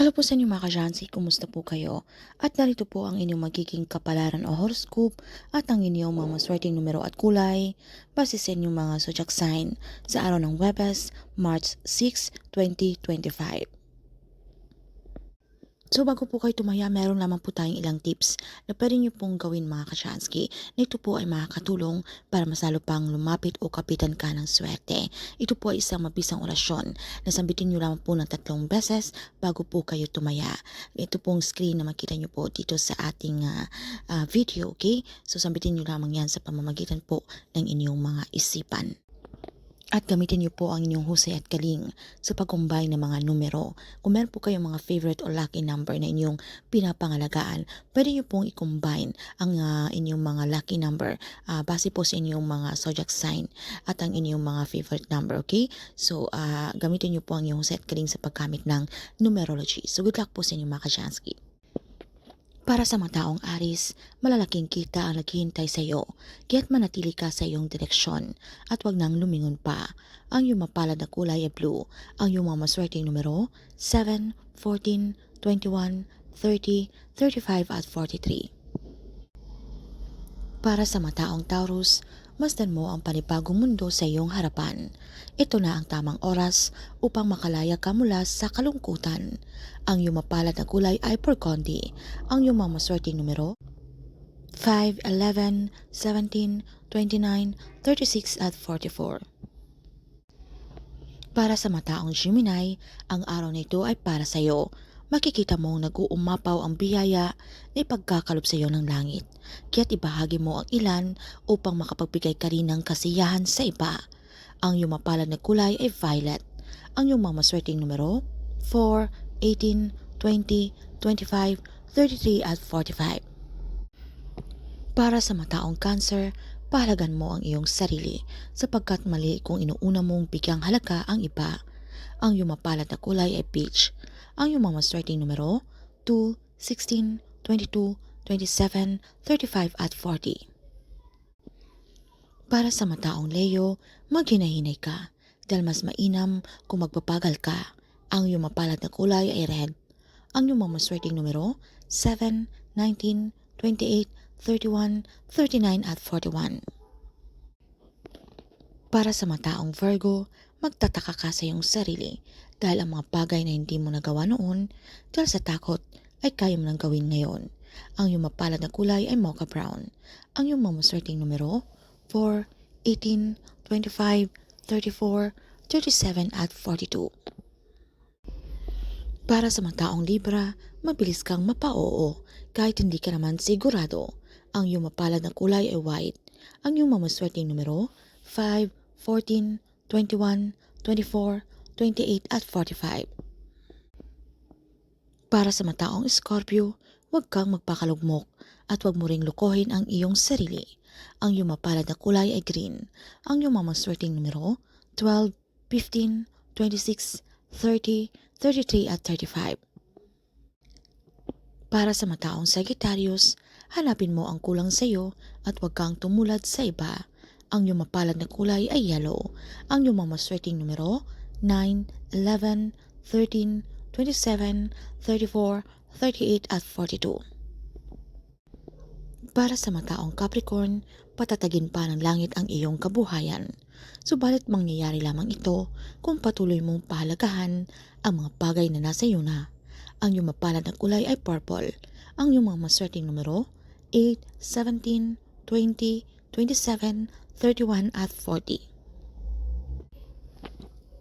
Hello po sa inyo mga kajansi, kumusta po kayo? At narito po ang inyong magiging kapalaran o horoscope at ang inyong mga maswerteng numero at kulay base sa inyong mga zodiac sign sa araw ng Webes, March 6, 2025. So bago po kayo tumaya, meron lamang po tayong ilang tips na pwede nyo pong gawin mga kasyansky. Na ito po ay makakatulong para masalo pang lumapit o kapitan ka ng swerte. Ito po ay isang mabisang orasyon na sambitin nyo lamang po ng tatlong beses bago po kayo tumaya. Ito pong screen na makita nyo po dito sa ating ah, ah, video, okay? So sambitin nyo lamang yan sa pamamagitan po ng inyong mga isipan. At gamitin niyo po ang inyong husay at galing sa pag-combine ng mga numero. Kung meron po kayong mga favorite o lucky number na inyong pinapangalagaan, pwede niyo pong i-combine ang ah, inyong mga lucky number ah, base po sa inyong mga zodiac sign at ang inyong mga favorite number, okay? So, ah, gamitin niyo po ang inyong husay at galing sa paggamit ng numerology. So, good luck po sa inyong mga kajansky. Para sa mga taong aris, malalaking kita ang naghihintay sa iyo, kaya't manatili ka sa iyong direksyon at wag nang lumingon pa. Ang iyong mapalad na kulay ay blue, ang iyong mga maswerteng numero 7, 14, 21, 30, 35 at 43. Para sa mga taong Taurus, masdan mo ang panibagong mundo sa iyong harapan. Ito na ang tamang oras upang makalaya ka mula sa kalungkutan. Ang iyong mapalad na kulay ay burgundy. Ang iyong mga maswerteng numero 5, 11, 17, 29, 36 at 44. Para sa mataong Gemini, ang araw na ito ay para sa iyo. Makikita mong nag-uumapaw ang biyaya na ipagkakalob sa iyo ng langit. Kaya't ibahagi mo ang ilan upang makapagbigay ka rin ng kasiyahan sa iba. Ang iyong mapalad na kulay ay violet. Ang iyong mga maswerteng numero 4, 18, 20, 25, 33 at 45. Para sa mataong cancer, pahalagan mo ang iyong sarili sapagkat mali kung inuuna mong bigyang halaga ang iba. Ang iyong mapalad na kulay ay peach. Ang iyong mga maswerteng numero 2, 16, 22, 27, 35 at 40. Para sa mataong Leo, maghinahinay ka dahil mas mainam kung magpapagal ka. Ang iyong mapalad na kulay ay red. Ang iyong mga maswerteng numero 7, 19, 28, 31, 39 at 41. Para sa mataong Virgo, magtataka ka sa iyong sarili dahil ang mga bagay na hindi mo nagawa noon dahil sa takot ay kaya mo nang gawin ngayon. Ang iyong mapalad na kulay ay mocha brown. Ang iyong mga maswerteng numero 4, 18, 25, 34, 37 at 42. Para sa mga taong Libra, mabilis kang mapa-oo kahit hindi ka naman sigurado. Ang iyong mapalad na kulay ay white. Ang iyong mga maswerteng numero 5, 14, 21, 24, 28 at 45. Para sa mataong Scorpio, huwag kang magpakalugmok at huwag mo ring lukohin ang iyong sarili. Ang iyong mapalad na kulay ay green. Ang iyong mga maswerteng numero 12, 15, 26, 30, 33 at 35. Para sa mataong Sagittarius, hanapin mo ang kulang sa iyo at huwag kang tumulad sa iba. Ang iyong mapalad na kulay ay yellow. Ang iyong mga maswerteng numero 9, 11, 13, 27, 34, 38 at 42. Para sa mataong Capricorn, patatagin pa ng langit ang iyong kabuhayan. Subalit mangyayari lamang ito kung patuloy mong pahalagahan ang mga bagay na nasa iyo na. Ang iyong mapalad na kulay ay purple. Ang iyong mga maswerteng numero 8, 17, 20, 27, 31 at 40.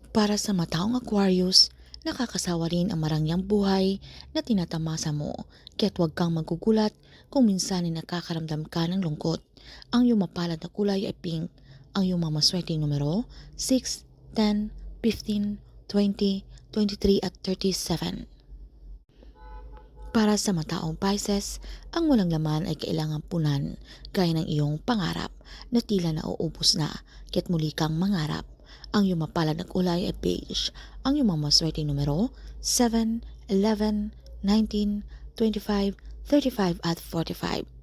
Para sa mataong Aquarius, nakakasawa rin ang marangyang buhay na tinatamasa mo, kaya't huwag kang magugulat kung minsan ay nakakaramdam ka ng lungkot. Ang iyong mapalad na kulay ay pink. Ang iyong mga maswerteng numero 6, 10, 15, 20, 23 at 37. Para sa mataong Pisces, ang walang laman ay kailangang punan, gaya ng iyong pangarap na tila nauubos na, kaya't muli kang mangarap. Ang iyong mapalad na kulay ay beige. Ang iyong mga numero 7, 11, 19, 25, 35 at 45.